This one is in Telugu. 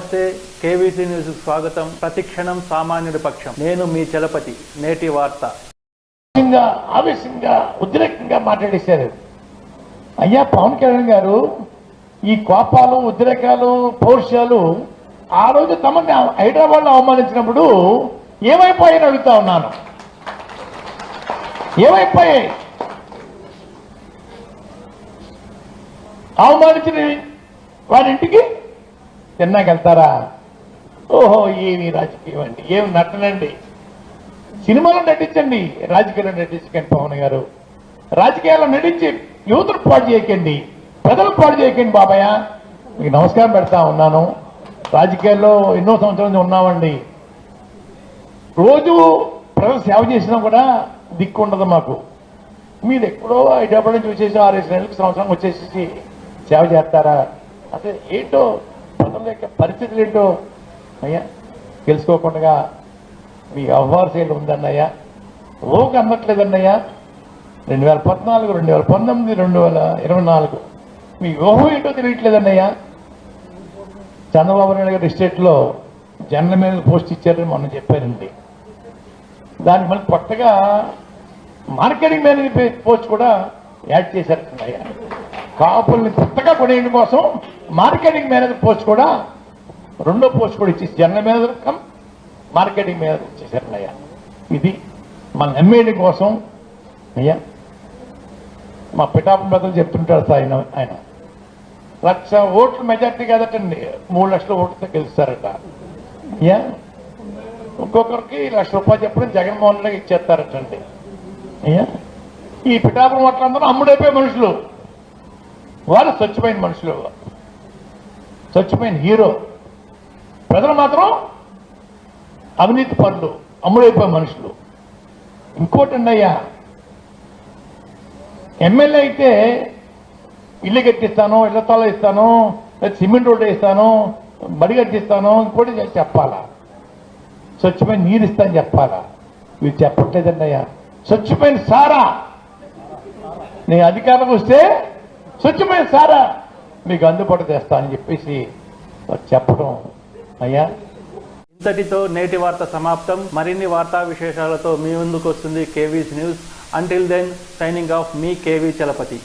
నమస్తే కేవీసీ న్యూస్ స్వాగతం. ప్రతిక్షణం సామాన్యుడి పక్షం. నేను మీ చలపతి నేటి వార్త. ఆవేశంగా ఉద్రేకంగా మాట్లాడేశారు. అయ్యా పవన్ కళ్యాణ్ గారు ఈ కోపాలు ఉద్రేకాలు పౌరుషాలు ఆ రోజు తమని హైదరాబాద్లో అవమానించినప్పుడు ఏమైపోయాయని అడుగుతా ఉన్నాను. ఏమైపోయాయి? అవమానించిన వారింటికి? తిన్నాకెళ్తారా? ఓహో ఏమి రాజకీయం అండి ఏమి నటనండి. సినిమాలో నటించండి రాజకీయాల్లో నటించకండి పవన్ గారు. రాజకీయాల్లో నటించి యువతను పాటు చేయకండి ప్రజలు పాటు చేయకండి బాబాయ్. మీకు నమస్కారం పెడతా ఉన్నాను. రాజకీయాల్లో ఎన్నో సంవత్సరాల నుంచి ఉన్నామండి. రోజు ప్రజలు సేవ చేసినా కూడా దిక్కు ఉండదు మాకు. మీరు ఎక్కడో హైదరాబాద్ నుంచి వచ్చేసి ఆరేసి నెలలకు సంవత్సరం వచ్చేసి సేవ చేస్తారా? అసలు ఏంటో ప్రజల యొక్క పరిస్థితులు ఏంటో అయ్యా తెలుసుకోకుండా మీ వ్యవహార శైలి ఉందన్నయ్యా ఓకు అమ్మట్లేదన్నయ్యా. రెండు వేల పద్నాలుగు రెండు వేల పంతొమ్మిది రెండు వేల ఇరవై నాలుగు. మీ ఊహ ఏంటో తెలియట్లేదన్నయ్యా. చంద్రబాబు నాయుడు గారి ఎస్టేట్లో జనరల్ మేనేజర్ పోస్ట్ ఇచ్చారని మొన్న చెప్పారండి. దానికి మళ్ళీ కొత్తగా మార్కెటింగ్ మేనేజర్ పోస్ట్ కూడా యాడ్ చేశారు చేశారన్నయ్యా. కాపుల్ని కొత్తగా కొనేయడం కోసం మార్కెటింగ్ మేనేజర్ పోస్ట్ కూడా రెండో పోస్ట్ కూడా ఇచ్చేసి general manager cum marketing manager ఇచ్చేసారన్నయ్యా ఇది మన ఎమ్మెల్యే కోసం అయ్యా మా పిఠాపు పెద్దలు చెప్తుంటారు సార్ ఆయన ఆయన. లక్ష ఓట్లు మెజార్టీ కదటండి మూడు లక్షల ఓట్లతో గెలుస్తారట. అయ్యా ఒక్కొక్కరికి లక్ష రూపాయలు చెప్పడం జగన్మోహన్ రెడ్డి ఇచ్చేస్తారటండి. అయ్యా ఈ పిఠాపురం ఓట్లందరూ అమ్ముడైపోయే మనుషులు. వారు స్వచ్ఛమైన మనుషులు. స్వచ్ఛమైన హీరో. ప్రజలు మాత్రం అవినీతి పనులు అమ్ముడైపోయే మనుషులు. ఇంకోటి అయ్యా ఎమ్మెల్యే అయితే ఇల్లు కట్టిస్తాను ఇళ్ళ తల ఇస్తాను సిమెంట్ రోడ్డు ఇస్తాను బడి కట్టిస్తాను ఇంకోటి చెప్పాలా? స్వచ్ఛమైన నీరు ఇస్తాను చెప్పాలా? ఇది చెప్పట్లేదండి అయ్యా. స్వచ్ఛమైన సారా? నేను అధికారం వస్తే స్వచ్ఛమైన సారా? మీకు అందుబాటు తెస్తా అని చెప్పేసి చెప్పడం. అయ్యా? ఇంతటితో నేటి వార్త సమాప్తం. మరిన్ని వార్తా విశేషాలతో మీ ముందుకు వస్తుంది KV's news. Until then signing off మీ కేవీ చలపతి.